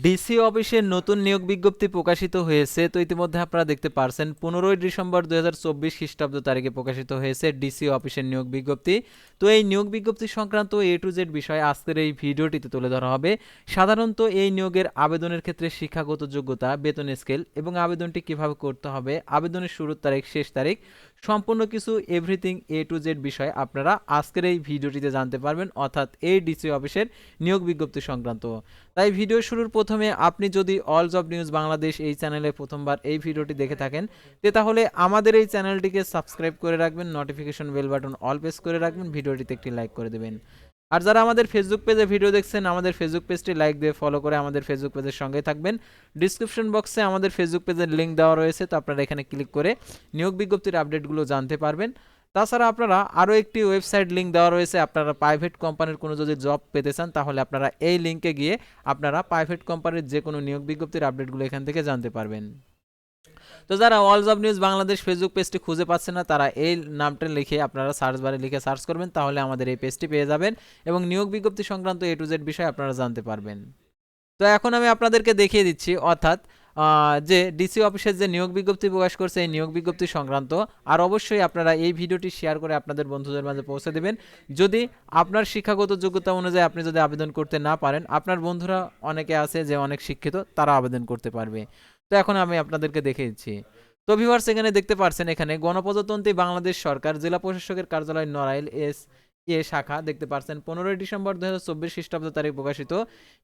DC অফিসের নতুন নিয়োগ বিজ্ঞপ্তি প্রকাশিত হয়েছে, তো ইতিমধ্যে আপনারা দেখতে পারছেন, পনেরোই ডিসেম্বর দু হাজার চব্বিশ খ্রিস্টাব্দ তারিখে প্রকাশিত হয়েছে ডিসি অফিসের নিয়োগ বিজ্ঞপ্তি। তো এই নিয়োগ বিজ্ঞপ্তি সংক্রান্ত এ টু জেড বিষয়ে আজকের এই ভিডিওটিতে তুলে ধরা হবে। সাধারণত এই নিয়োগের আবেদনের ক্ষেত্রে শিক্ষাগত যোগ্যতা, বেতন স্কেল এবং আবেদনটি কীভাবে করতে হবে, আবেদনের শুরুর তারিখ, শেষ তারিখ সম্পূর্ণ কিছু এভরিথিং এ টু জেড বিষয়ে আপনারা আজকের এই ভিডিওটিতে জানতে পারবেন, অর্থাৎ এই ডিসি অফিসের নিয়োগ বিজ্ঞপ্তি সংক্রান্ত। তাই ভিডিও শুরুর প্রথমে আপনি যদি অল জব নিউজ বাংলাদেশ এই চ্যানেলে প্রথমবার এই ভিডিওটি দেখে থাকেন, তে তাহলে আমাদের এই চ্যানেলটিকে সাবস্ক্রাইব করে রাখবেন notification bell button all press করে রাখবেন, ভিডিওটিতে একটি লাইক করে দেবেন। আর যারা আমাদের ফেসবুক পেজে ভিডিও দেখছেন, আমাদের ফেসবুক পেজটি লাইক দিয়ে ফলো করে আমাদের ফেসবুক পেজের সঙ্গে থাকবেন। ডিসক্রিপশন বক্সে আমাদের ফেসবুক পেজের লিঙ্ক দেওয়া রয়েছে, তো আপনারা এখানে ক্লিক করে নিয়োগ বিজ্ঞপ্তির আপডেটগুলো জানতে পারবেন। তাছাড়া আপনারা আরও একটি ওয়েবসাইট লিঙ্ক দেওয়া রয়েছে, আপনারা প্রাইভেট কোম্পানির কোনো যদি জব পেতে চান, তাহলে আপনারা এই লিঙ্কে গিয়ে আপনারা প্রাইভেট কোম্পানির যে কোনো নিয়োগ বিজ্ঞপ্তির আপডেটগুলো এখান থেকে জানতে পারবেন। তো যারা all job news Bangladesh Facebook পেজটি খুঁজে পাচ্ছেন না, তারা এই নামটা লিখে আপনারা সার্চ বারে লিখে সার্চ করবেন, তাহলে আমাদের এই পেজটি পেয়ে যাবেন এবং নিয়োগ বিজ্ঞপ্তি সংক্রান্ত এ টু জেড বিষয়ে আপনারা জানতে পারবেন। তো এখন আমি আপনাদেরকে দেখিয়ে দিচ্ছি, অর্থাৎ যে ডিসি অফিসের যে নিয়োগ বিজ্ঞপ্তি প্রকাশ করছে, এই নিয়োগ বিজ্ঞপ্তি সংক্রান্ত, আর অবশ্যই আপনারা এই ভিডিওটি শেয়ার করে আপনাদের বন্ধুদের মাঝে পৌঁছে দেবেন। যদি আপনার শিক্ষাগত যোগ্যতা অনুযায়ী আপনি যদি আবেদন করতে না পারেন, আপনার বন্ধুরা অনেকে আছে যে অনেক শিক্ষিত, তারা আবেদন করতে পারবে। তো এখন আমি আপনাদেরকে দেখে দিচ্ছি তো ভিভার্স এখানে দেখতে পারছেন এখানে গণপ্রজাতন্ত্রী বাংলাদেশ সরকার, জেলা প্রশাসকের কার্যালয় নড়াইল এস এ শাখা দেখতে পারছেন। পনেরোই ডিসেম্বর দু হাজার চব্বিশ খ্রিস্টাব্দ তারিখ প্রকাশিত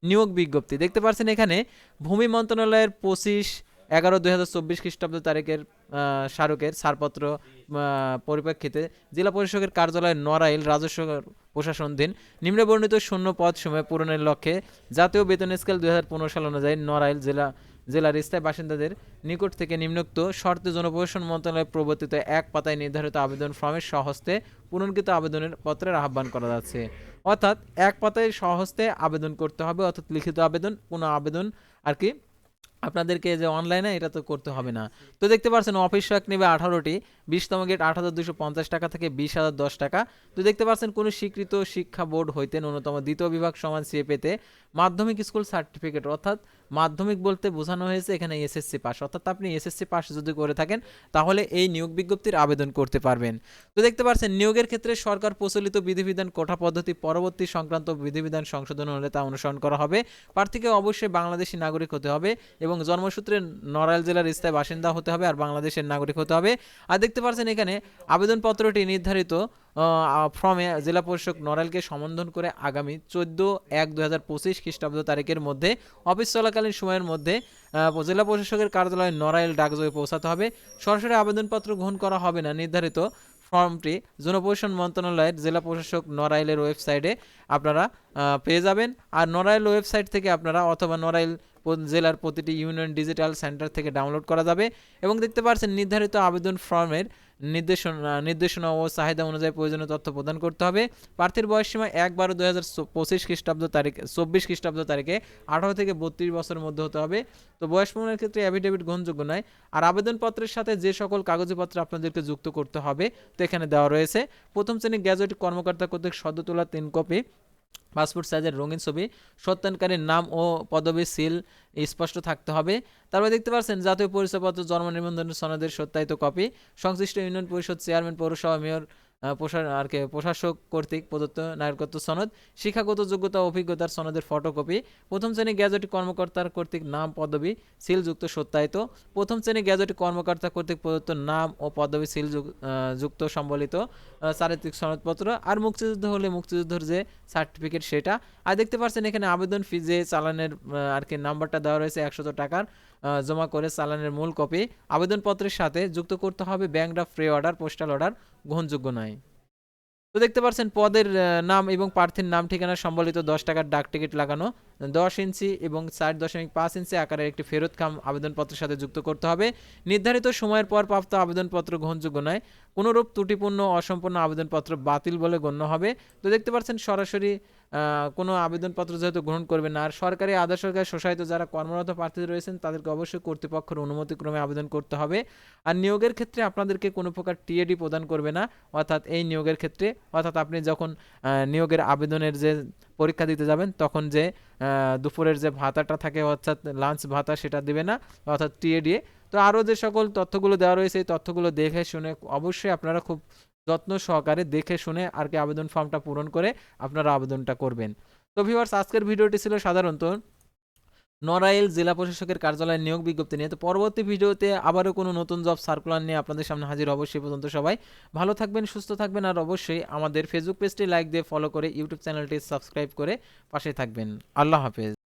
নিয়োগ বিজ্ঞপ্তি। দেখতে পারছেন এখানে ভূমি মন্ত্রণালয়ের পঁচিশ এগারো দুই হাজার চব্বিশ খ্রিস্টাব্দ তারিখের স্মারকের ছাড়পত্র পরিপ্রেক্ষিতে জেলা প্রশাসকের কার্যালয় নড়াইল রাজস্ব প্রশাসনধীন নিম্নে বর্ণিত শূন্য পদ সময় পূরণের লক্ষ্যে জাতীয় বেতন স্কেল দুই হাজার পনেরো সাল অনুযায়ী নড়াইল জেলা জেলার স্থায়ী বাসিন্দাদের নিকট থেকে নিম্নোক্ত শর্তে জনপ্রশাসন মন্ত্রণালয় প্রবর্তিত এক পাতায় নির্ধারিত আবেদন ফর্মের সহস্তে পূরণকৃত আবেদনের পত্রের আহ্বান করা যাচ্ছে। অর্থাৎ এক পাতায় সহস্তে আবেদন করতে হবে, অর্থাৎ লিখিত আবেদন কোনো আবেদন, আর কি আপনাদেরকে যে অনলাইনে এটা তো করতে হবে না। তো দেখতে পাচ্ছেন, অফিস সহায়ক নেবে আঠারোটি, বিশতম গেট আট হাজার দুশো পঞ্চাশ টাকা থেকে বিশ হাজার দশ টাকা। তো দেখতে পাচ্ছেন, কোনো স্বীকৃত শিক্ষা বোর্ড হইতে ন্যূনতম দ্বিতীয় বিভাগ সমান সিএ পেতে মাধ্যমিক স্কুল সার্টিফিকেট, অর্থাৎ মাধ্যমিক বলতে বোঝানো হয়েছে, এখানে এসএসসি পাস অর্থাৎ আপনি এসএসসি পাস যদি করে থাকেন, তাহলে এই নিয়োগ বিজ্ঞপ্তির আবেদন করতে পারবেন। তো দেখতে পাচ্ছেন, নিয়োগের ক্ষেত্রে সরকার প্রচলিত বিধিবিধান কোঠা পদ্ধতি পরবর্তী সংক্রান্ত বিধিবিধান সংশোধন হলে তা অনুসরণ করা হবে। প্রার্থীকে অবশ্যই বাংলাদেশি নাগরিক হতে হবে এবং জন্মসূত্রে নড়াইল জেলার স্থায়ী বাসিন্দা হতে হবে আর বাংলাদেশের নাগরিক হতে হবে। আর দেখতে পাচ্ছেন এখানে আবেদনপত্রটি নির্ধারিত ফর্মে জেলা পরিষদ নড়াইলকে সম্বোধন করে আগামী চোদ্দ এক দু হাজার পঁচিশ খ্রিস্টাব্দ তারিখের মধ্যে অফিস চলাকালীন সময়ের মধ্যে জেলা প্রশাসকের কার্যালয় নড়াইল ডাকযোগে পৌঁছাতে হবে। সরাসরি আবেদনপত্র গ্রহণ করা হবে না, নির্ধারিত ফর্মটি জনপ্রশাসন মন্ত্রণালয়ের জেলা প্রশাসক নড়াইলের ওয়েবসাইটে আপনারা পেয়ে যাবেন। আর নড়াইল ওয়েবসাইট থেকে আপনারা অথবা নড়াইল জেলার প্রতিটি ইউনিয়ন ডিজিটাল সেন্টার থেকে ডাউনলোড করা যাবে এবং দেখতে পাচ্ছেন নির্ধারিত আবেদন ফর্মের নির্দেশনা নির্দেশনা ও চাহিদা অনুযায়ী প্রয়োজনীয় তথ্য প্রদান করতে হবে। প্রার্থীর বয়সসীমা এক বারো দুই হাজার পঁচিশ খ্রিস্টাব্দ তারিখে, চব্বিশ খ্রিস্টাব্দ তারিখে আঠারো থেকে বত্রিশ বছরের মধ্যে হতে হবে। তো বয়স প্রমাণের ক্ষেত্রে অ্যাফিডেভিট গ্রহণযোগ্য নয়। আর আবেদনপত্রের সাথে যে সকল কাগজপত্র আপনাদেরকে যুক্ত করতে হবে, তো এখানে দেওয়া রয়েছে। প্রথম শ্রেণির গ্যাজেট কর্মকর্তা কর্তৃক সদ্য তোলা তিন কপি পাসপোর্ট সাইজের রঙিন ছবি সত্যায়নকারীর নাম ও পদবী সিল স্পষ্ট থাকতে হবে। তারপরে দেখতে পাচ্ছেন, জাতীয় পরিচয়পত্র, জন্ম নিবন্ধন সনদের সত্যায়িত কপি, সংশ্লিষ্ট ইউনিয়ন পরিষদ চেয়ারম্যান, পৌরসভা মেয়র প্রশা আর কি, প্রশাসক কর্তৃক প্রদত্ত নাগরিকত্ব সনদ, শিক্ষাগত যোগ্যতা অভিজ্ঞতার সনদের ফটোকপি, প্রথম শ্রেণি গ্যাজেট কর্মকর্তার কর্তৃক নাম, পদবি, সিলযুক্ত সত্যায়িত, প্রথম শ্রেণি গ্যাজেট কর্মকর্তা কর্তৃক প্রদত্ত নাম ও পদবি সিল যুক্ত, সম্বলিত চারিত্রিক সনদপত্র, আর মুক্তিযুদ্ধ হলে মুক্তিযুদ্ধের যে সার্টিফিকেট সেটা। আর দেখতে পাচ্ছেন এখানে আবেদন ফি যে চালানের আর কি, নাম্বারটা দেওয়া রয়েছে একশত টাকার জমা করে চালানের মূল কপি। আবেদনপত্রের সাথে যুক্ত করতে হবে bank draft free order postal order গ্রহণযোগ্য নয়। তো দেখতে পাচ্ছেন, পদের নাম এবং প্রার্থীর নাম, ঠিকানা, সম্বলিত দশ টাকার ডাক টিকিট লাগানো। দশ ইঞ্চি এবং চার দশমিক পাঁচ ইঞ্চি আকারের একটি ফেরত খাম আবেদনপত্রের সাথে যুক্ত করতে হবে। নির্ধারিত সময়ের পর প্রাপ্ত আবেদনপত্র গ্রহণযোগ্য নয়। কোনোরূপ ত্রুটিপূর্ণ অসম্পূর্ণ আবেদনপত্র বাতিল বলে গণ্য হবে। তো দেখতে পাচ্ছেন সরাসরি কোনো আবেদনপত্র যেহেতু গ্রহণ করবে না, আর সরকারি আধা সরকারি সোসাইটি যারা কর্মরত প্রার্থী রয়েছেন, তাদেরকে অবশ্যই কর্তৃপক্ষের অনুমতিক্রমে আবেদন করতে হবে। আর নিয়োগের ক্ষেত্রে আপনাদেরকে কোনো প্রকার টিএডি প্রদান করবে না, অর্থাৎ এই নিয়োগের ক্ষেত্রে। অর্থাৎ আপনি যখন নিয়োগের আবেদনের যে পরীক্ষা দিতে যাবেন, তখন যে দুপুরের যে ভাতাটা থাকে, অর্থাৎ লাঞ্চ ভাতা সেটা দেবে না, অর্থাৎ টিএডিএ তো আরও যে সকল তথ্যগুলো দেওয়া রয়েছে, এই তথ্যগুলো দেখে শুনে অবশ্যই আপনারা খুব যত্ন সহকারে দেখে শুনে আর কি আবেদন ফর্মটা পূরণ করে আপনারা আবেদনটা করবেন। তো ভিউয়ার্স আজকের ভিডিওটি ছিল সাধারণত নড়াইল জেলা প্রশাসকের কার্যালয়ে নিয়োগ বিজ্ঞপ্তি নিয়ে। তো পরবর্তী ভিডিওতে আবারও কোনো নতুন জব সার্কুলার নিয়ে আপনাদের সামনে হাজির অবশ্যই পর্যন্ত সবাই। ভালো থাকবেন, সুস্থ থাকবেন আর অবশ্যই আমাদের ফেসবুক পেজটি লাইক দিয়ে ফলো করে ইউটিউব চ্যানেলটি সাবস্ক্রাইব করে পাশে থাকবেন। আল্লাহ হাফেজ।